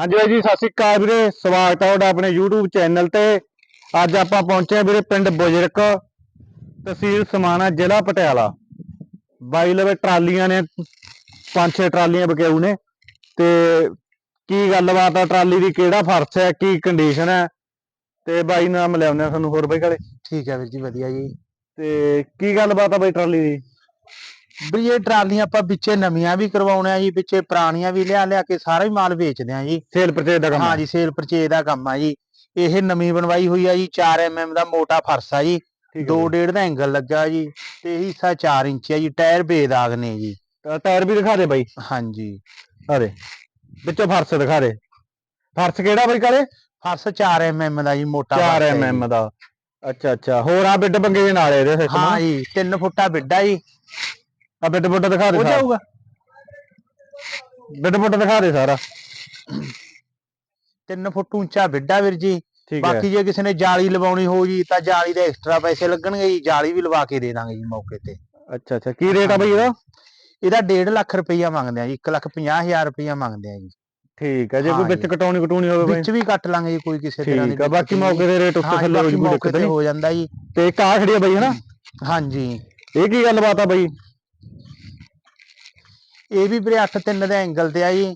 ਹਾਂਜੀ ਬਾਈ ਜੀ ਸਤਿ ਸ਼੍ਰੀ ਅਕਾਲ ਵੀਰੇ ਸਵਾਗਤ ਹੈ ਤੁਹਾਡਾ ਆਪਣੇ YouTube ਚੈਨਲ ਤੇ। ਅੱਜ ਆਪਾਂ ਪਹੁੰਚੇ ਹਾਂ ਵੀਰੇ ਪਿੰਡ ਬੁਜਰਕ ਤਹਿਸੀਲ ਸਮਾਣਾ ਜ਼ਿਲ੍ਹਾ ਪਟਿਆਲਾ। ਬਾਈ ਲਵੇ ਟਰਾਲੀਆਂ ਨੇ ਪੰਜ ਛੇ ਟਰਾਲੀਆਂ ਬਕਾਊ ਨੇ। ਤੇ ਕੀ ਗੱਲਬਾਤ ਆ ਟਰਾਲੀ ਦੀ ਕਿਹੜਾ ਫਰਸ਼ ਹੈ ਕੀ ਕੰਡੀਸ਼ਨ ਹੈ? ਤੇ ਬਾਈ ਨਾਮ ਲਿਆਉਂਦੇ ਆ ਤੁਹਾਨੂੰ ਹੋਰ ਬਾਈ ਕਾਲੇ ਠੀਕ ਹੈ ਵੀਰ ਜੀ ਵਧੀਆ ਜੀ। ਤੇ ਕੀ ਗੱਲਬਾਤ ਆ ਬਾਈ ਟਰਾਲੀ ਦੀ? ਵੀ ਇਹ ਟਰਾਲੀਆਂ ਆਪਾਂ ਵਿੱਚੇ ਨਵੀਆਂ ਵੀ ਕਰਵਾਉਣੇ ਆ ਜੀ ਵਿੱਚੇ ਪੁਰਾਣੀਆਂ ਵੀ ਲਿਆ ਲਿਆ ਕੇ ਸਾਰਾ ਹੀ ਮਾਲ ਵੇਚਦੇ ਆ ਜੀ। ਸੇਲ ਪਰਚੇਜ ਦਾ ਕੰਮ ਹਾਂ ਜੀ ਸੇਲ ਪਰਚੇਜ ਦਾ ਕੰਮ ਆ ਜੀ। ਇਹ ਨਵੀਂ ਬਣਵਾਈ ਹੋਈ ਆ ਜੀ 4 mm ਦਾ ਮੋਟਾ ਫਰਸ਼ ਆ ਜੀ। ਠੀਕ ਦੋ ਡੇਢ ਦਾ ਐਂਗਲ ਲੱਗਾ ਜੀ ਤੇ ਇਹ ਹਿੱਸਾ 4 ਇੰਚ ਆ ਜੀ ਟਾਇਰ ਬੇਦਾਗ ਨੇ ਜੀ। ਟਾਇਰ ਵੀ ਦਿਖਾ ਦੇ ਬਾਈ। ਹਾਂਜੀ ਅਰੇ ਵਿੱਚੋਂ ਫਰਸ਼ ਦਿਖਾ ਦੇ। ਫਰਸ਼ ਕਿਹੜਾ ਬਾਈ ਕਾਲੇ? ਫਰਸ਼ 4 mm ਦਾ ਜੀ ਮੋਟਾ 4 ਫਰਸ਼ ਹੈ ਜੀ। mm ਦਾ। ਅੱਛਾ ਅੱਛਾ। ਹੋਰ ਆ ਬਿੱਡ ਬੰਗੇ ਦੇ ਨਾਲ ਇਹਦੇ ਸਿਸਟਮ ਹਾਂ ਜੀ 3 ਫੁੱਟਾ ਬਿੱਡਾ ਜੀ। ਆ ਬਿੱਡ ਬੁੱਡ ਦਿਖਾ ਦੇ ਹੋ ਸਾਰਾ। ਜਾਊਗਾ। ਬਿੱਡ ਬੁੱਡ ਦਿਖਾ ਦੇ ਸਾਰਾ। 3 ਫੁੱਟ ਉੱਚਾ ਬਿੱਡਾ ਵੀਰ ਜੀ। ਠੀਕ ਹੈ। ਬਾਕੀ ਜੇ ਕਿਸੇ ਨੇ ਜਾਲੀ ਲਵਾਉਣੀ ਹੋ ਜੀ ਤਾਂ ਜਾਲੀ ਦੇ ਐਕਸਟਰਾ ਪੈਸੇ ਲੱਗਣਗੇ ਜੀ। ਜਾਲੀ ਵੀ ਲਵਾ ਕੇ ਦੇ ਦਾਂਗੇ ਜੀ ਮੌਕੇ ਤੇ। ਅੱਛਾ ਅੱਛਾ। ਕੀ ਰੇਟ ਆ ਬਈ ਇਹਦਾ? ਇਹਦਾ 1.5 ਲੱਖ ਰੁਪਈਆ ਮੰਗਦੇ ਆ ਜੀ। 1 ਲੱਖ 50 ਹਜ਼ਾਰ ਰੁਪਈਆ ਮੰਗਦੇ ਆ ਜੀ। ਠੀਕ ਹੈ। ਜੇ ਹਾਂ ਕੋਈ ਵਿੱਚ ਜੀ। ਕਟਾਉਣੀ ਕਟੂਣੀ ਹੋਵੇ ਬਈ। ਵਿੱਚ ਵੀ ਕੱਟ ਲਾਂਗੇ ਜੀ ਕੋਈ ਕਿਸੇ ਤਰ੍ਹਾਂ ਦੀ ਠੀਕ ਆ। ਬਾਕੀ ਮੌਕੇ ਦੇ ਰੇਟ ਉੱਤੇ ਹਾਂ ਜੀ, ਥੱਲੇ ਹੋ ਬਾਕੀ ਜੂ ਮੌਕੇ ਦਿੱਕਤ ਤੇ ਨਹੀਂ। ਹੋ ਜਾਂਦਾ ਜੀ। ਤੇ ਇੱਕ ਆ ਖੜੀ ਆ ਬਈ ਹਨਾ? ਹਾਂਜੀ। ਇਹ ਕੀ ਗੱਲਬਾਤ ਆ ਬਈ? ਇਹ ਵੀ ਵੀਰੇ 8 3 ਦੇ ਐਂਗਲ ਤੇ ਆ ਜੀ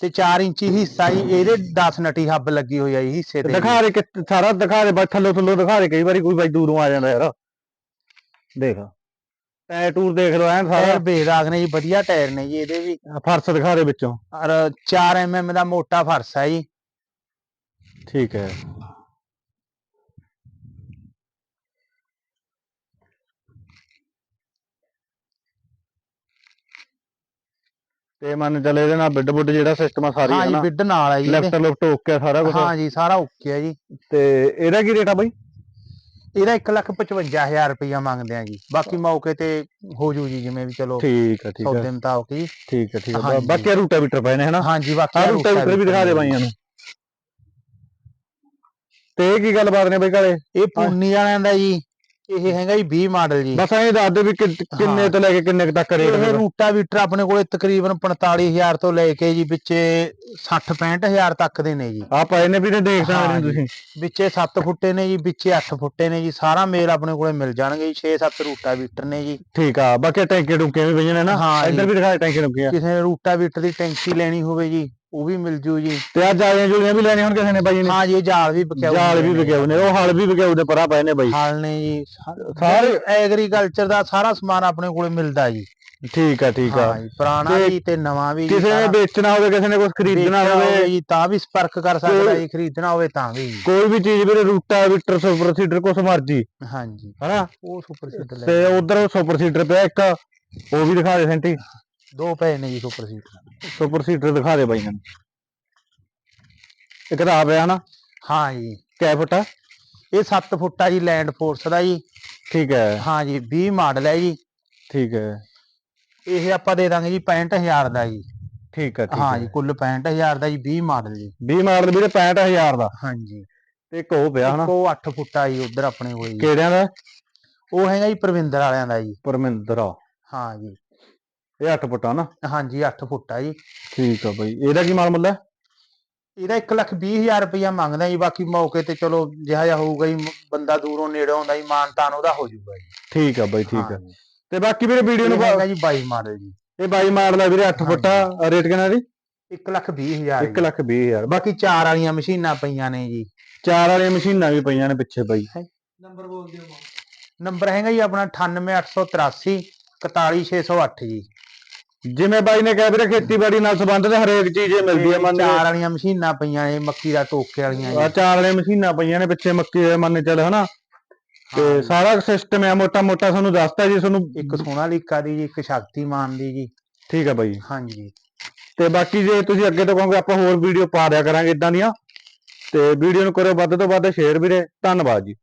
ਤੇ 4 ਇੰਚੀ ਹਿੱਸਾ ਜੀ ਇਹਦੇ 10 ਨਟੀ ਹੱਬ ਲੱਗੀ ਹੋਈ ਆ ਜੀ ਹਿੱਸੇ ਤੇ। ਦਿਖਾ ਦੇ ਕਿ ਸਾਰਾ ਦਿਖਾ ਦੇ ਬਈ ਥੱਲੇ ਥੱਲੇ ਦਿਖਾ ਦੇ ਕਈ ਵਾਰੀ ਕੋਈ ਬਾਈ ਦੂਰੋਂ ਆ ਜਾਂਦਾ ਯਾਰ। ਦੇਖ। ਟਾਇਰ ਟੂਰ ਦੇਖ ਲਓ ਐਨ ਸਾਰਾ। ਬੇਦਾਗ ਨੇ ਜੀ ਵਧੀਆ ਟਾਇਰ ਨੇ ਜੀ ਇਹਦੇ ਵੀ। ਫਰਸ਼ ਦਿਖਾ ਦੇ ਵਿੱਚੋਂ। ਔਰ 4 mm ਦਾ ਮੋਟਾ ਫਰਸ਼ ਆ ਜੀ। ਠੀਕ ਹੈ। ਤੇ ਮੰਨ ਚੱਲ ਇਹਦੇ ਨਾਲ ਬਿੱਡ ਬੁੱਡ ਜਿਹੜਾ ਸਿਸਟਮ ਆ ਸਾਰੀ ਹਾਂ ਹੈ ਜੀ ਬਿੱਡ ਨਾਲ ਆ ਜੀ। ਲੈਫਟ ਲੁਫਟ ਓਕੇ ਆ ਸਾਰਾ ਕੁਝ ਹਾਂ ਜੀ ਸਾਰਾ ਓਕੇ ਆ ਜੀ। ਤੇ ਇਹਦਾ ਕੀ ਰੇਟ ਆ ਬਾਈ? ਇਹਦਾ 1 ਲੱਖ 55000 ਰੁਪਈਆ ਮੰਗਦੇ ਆ ਜੀ। ਬਾਕੀ ਮੌਕੇ ਤੇ ਹੋ ਜੂ ਜੀ ਜਿਵੇਂ ਵੀ ਚਲੋ ਠੀਕ ਹੈ ਠੀਕ ਸੌਦੇ ਹੈ ਮੁਤਾਬਕ ਜੀ। ਠੀਕ ਹੈ ਠੀਕ ਹੈ ਹਾਂਜੀ। ਬਾਕੀ ਰੂਟਾ ਵੀਟਰ ਪਏ ਨੇ ਹਨਾ। ਹਾਂਜੀ ਬਾਕੀ ਆ ਆਹ ਰੂਟਾ ਵੀਟਰ ਵੀ ਦਿਖਾ ਦੇ ਬਾਈਆਂ ਨੂੰ। ਤੇ ਇਹ ਕੀ ਗੱਲਬਾਤ ਨੇ ਬਈ ਕਾਲੇ ਇਹ ਪੂਨੀ ਵਾਲਿਆਂ ਦਾ ਜੀ। ਇਹ ਹੈਗਾ ਜੀ 20 ਮਾਡਲ ਜੀ। ਬਸ ਐਂ ਦੱਸ ਦੇ ਵੀ ਕਿ- ਕਿੰਨੇ। ਤੋਂ ਲੈ ਕੇ ਕਿੰਨੇ ਕੁ ਤੱਕ ਰੇਟ ਇਹ ਰੂਟਾ ਵੀਟਰ ਆਪਣੇ ਕੋਲੇ ਤਕਰੀਬਨ 45000 ਤੋਂ ਲੈ ਕੇ ਜੀ ਵਿੱਚੇ 60 65000 ਤੱਕ ਦੇ ਨੇ ਜੀ। ਆ ਪਏ ਨੇ ਵੀ ਨੇ ਦੇਖ ਸਕਦੇ ਹਾਂ ਹੋ ਜੀ। ਤੁਸੀਂ। ਵਿੱਚੇ 7 ਫੁੱਟੇ ਨੇ ਜੀ ਵਿੱਚੇ 8 ਫੁੱਟੇ ਨੇ ਜੀ ਸਾਰਾ ਮੇਲ ਆਪਣੇ ਕੋਲੇ ਮਿਲ ਜਾਣਗੇ ਜੀ 6-7 ਰੂਟਾ ਵੀਟਰ ਨੇ ਜੀ। ਠੀਕ ਆ ਬਾਕੀ ਟੈਂਕੇ ਟੁੰਕੇ ਵੀ ਪਈਆਂ ਨੇ ਨਾ ਹਾਂ ਇੱਧਰ। ਵੀ ਦਿਖਾ ਟੈਂਕੇ ਟੁੰਕੇ ਕਿਸੇ ਨੇ ਰੂਟਾ ਵੀਟਰ ਦੀ ਟੈਂਕੀ ਲੈਣੀ ਹੋਵੇ ਜੀ। ਉਹ ਵੀ ਮਿਲ ਜੂ ਜੀ। ਤੇ ਆ ਜਾਲੀਆਂ ਜੁਲੀਆਂ ਵੀ ਲੈਣੇ ਹੁਣ ਕਿਸੇ ਨੇ ਬਾਈ ਨੇ। ਹਾਂ ਜੀ ਇਹ ਜਾਲ ਵੀ ਬਕਿਆਊ ਜਾਲ ਵੀ ਵਿਕਿਆਉ ਨੇ ਉਹ ਹਲ ਵੀ ਵਿਕਿਆਉ ਦੇ ਪਰਾਂ ਪਏ ਨੇ ਬਾਈ। ਹਾਲ ਨੇ ਜੀ ਸਾਰੇ- ਐਗਰੀਕਲਚਰ ਦਾ ਸਾਰਾ ਸਮਾਨ ਆਪਣੇ ਕੋਲੇ ਮਿਲਦਾ ਜੀ। ਠੀਕ ਆ ਠੀਕ ਆ। ਪੁਰਾਣਾ ਵੀ ਤੇ ਨਵਾਂ ਵੀ ਕਿਸੇ ਨੇ। ਵੇਚਣਾ ਹੋਵੇ ਕਿਸੇ ਨੇ ਕੁਝ ਖਰੀਦਣਾ ਹੋਵੇ। ਜੀ ਤਾਂ ਵੀ ਸੰਪਰਕ ਕਰ ਸਕਦਾ ਜੀ ਖਰੀਦਣਾ ਹੋਵੇ ਤਾਂ ਵੀ। ਕੋਈ ਵੀ ਚੀਜ਼ ਵੀਰੇ ਰੂਟਾ ਵੀਟਰ ਸੁਪਰ ਸੀਡਰ ਕੁਛ ਮਰਜ਼ੀ। ਹਾਂਜੀ ਹਨਾ? ਉਹ ਸੁਪਰ ਸੀਟਰ ਲੈ ਤੇ ਉਧਰ ਸੁਪਰ ਸੀਡਰ ਪਿਆ ਇੱਕ ਉਹ ਵੀ ਦਿਖਾ ਦੇ ਸੈਂਟੀ। ਦੋ ਪਏ ਨੇ ਜੀ ਸੁਪਰ ਸੀਟਰ। ਸੁਪਰ ਸੀਡਰ ਦਿਖਾ ਦੇ ਬਾਈ ਨੂੰ ਇੱਕ ਤਾਂ ਆ ਪਿਆ ਨਾ ਹਾਂ ਜੀ। ਕੈ ਫੁੱਟ ਆ? ਇਹ 7 ਫੁੱਟ ਆ ਜੀ ਲੈਂਡ ਫੋਰਸ ਦਾ ਜੀ। ਠੀਕ ਹੈ। ਹਾਂ ਜੀ 20 ਮਾਡਲ ਹੈ ਜੀ। ਠੀਕ ਹੈ। ਇਹ ਆਪਾਂ ਦੇ ਦਾਂਗੇ ਜੀ 65000 ਦਾ ਜੀ। ਠੀਕ ਹੈ ਠੀਕ ਹਾਂ ਹੈ। ਜੀ ਕੁੱਲ 65000 ਦਾ ਜੀ 20 ਮਾਡਲ ਜੀ। 20 ਮਾਡਲ ਵੀਰੇ 65000 ਦਾ। ਹਾਂਜੀ ਤੇ ਇੱਕ ਉਹ ਪਿਆ ਹਨਾ? ਇੱਕ ਉਹ 8 ਫੁੱਟ ਆ ਜੀ ਉਧਰ ਆਪਣੇ ਕੋਲ ਜੀ। ਕਿਹੜਿਆਂ ਦਾ? ਉਹ ਹੈਗਾ ਜੀ ਪ੍ਰਵਿੰਦਰ ਵਾਲਿਆਂ ਦਾ ਜੀ। ਪਰਮਿੰਦਰਾ ਹਾਂ ਜੀ। ਇਹ 8 ਫੁੱਟ ਆ ਨਾ? ਹਾਂਜੀ 8 ਫੁੱਟ ਆ ਜੀ। ਠੀਕ ਆ ਬਾਈ। ਇਹਦਾ ਕੀ ਮਾਲ ਮੁੱਲ ਹੈ? ਇਹਦਾ 1 ਲੱਖ 20000 ਰੁਪਇਆ ਮੰਗਦਾ ਜੀ ਬਾਕੀ ਮੌਕੇ ਤੇ ਚਲੋ ਜਿਹਾ ਜਿਹਾ ਹੋਊਗਾ ਜੀ ਬੰਦਾ ਦੂਰੋਂ ਨੇੜੇ ਆਉਂਦਾ ਜੀ ਮਾਨ ਤਾਨ ਉਹਦਾ ਹੋ ਜਾਊਗਾ ਜੀ। ਠੀਕ ਆ ਬਾਈ ਠੀਕ ਆ। ਜੀ। ਤੇ ਬਾਕੀ ਵੀਰੇ ਵੀਡੀਓ ਨੂੰ ਹੈਗਾ ਜੀ 22 ਮਾਡਲ ਜੀ। ਇਹ 22 ਮਾਡਲ ਆ ਵੀਰੇ 8 ਫੁੱਟ ਰੇਟ ਕਿੰਨਾ ਦੀ 1 ਲੱਖ 20000 1 ਲੱਖ 20 ਹਜ਼ਾਰ। ਬਾਕੀ ਚਾਰ ਵਾਲੀਆਂ ਮਸ਼ੀਨਾਂ ਪਈਆਂ ਨੇ ਜੀ। ਚਾਰ ਵਾਲੀਆਂ ਮਸ਼ੀਨਾਂ ਵੀ ਪਈਆਂ ਨੇ ਪਿੱਛੇ ਬਾਈ। ਨੰਬਰ ਬੋਲ ਦਿਓ ਨੰਬਰ ਹੈਗਾ ਜੀ ਆਪਣਾ 98883 41608 ਜੀ। ਜਿਵੇਂ ਬਾਈ ਨੇ ਕਿਹਾ ਵੀਰੇ ਖੇਤੀਬਾੜੀ ਨਾਲ ਸੰਬੰਧਿਤ ਹਰੇਕ ਚੀਜ਼ ਇਹ ਮਿਲਦੀ ਹੈ ਮੰਨ ਚਾਰ ਵਾਲੀਆਂ ਮਸ਼ੀਨਾਂ ਪਈਆਂ ਨੇ ਮੱਕੀ ਦਾ ਟੋਕੇ ਵਾਲੀਆਂ ਆ ਜੀ ਚਾਰ ਵਾਲੀਆਂ ਮਸ਼ੀਨਾਂ ਪਈਆਂ ਨੇ ਪਿੱਛੇ ਮੱਕੀ ਦੇ ਮੰਨ ਚੱਲ ਹਨਾ? ਤੇ। ਸਾਰਾ ਸਿਸਟਮ ਹੈ ਮੋਟਾ ਮੋਟਾ ਤੁਹਾਨੂੰ ਦੱਸਤਾ ਜੀ ਤੁਹਾਨੂੰ ਇੱਕ ਸੋਨਾਲੀਕਾ ਦੀ ਜੀ ਇੱਕ ਸ਼ਕਤੀਮਾਨ ਦੀ ਜੀ। ਠੀਕ ਹੈ ਬਾਈ। ਹਾਂਜੀ। ਤੇ ਬਾਕੀ ਜੇ ਤੁਸੀਂ ਅੱਗੇ ਤੋਂ ਕਹੋਗੇ ਆਪਾਂ ਹੋਰ ਵੀਡੀਓ ਪਾ ਦਿਆ ਕਰਾਂਗੇ ਇਦਾਂ ਦੀਆਂ। ਤੇ ਵੀਡੀਓ ਨੂੰ ਕਰੋ ਵੱਧ ਤੋਂ ਵੱਧ ਸ਼ੇਅਰ ਵੀਰੇ। ਧੰਨਵਾਦ ਜੀ।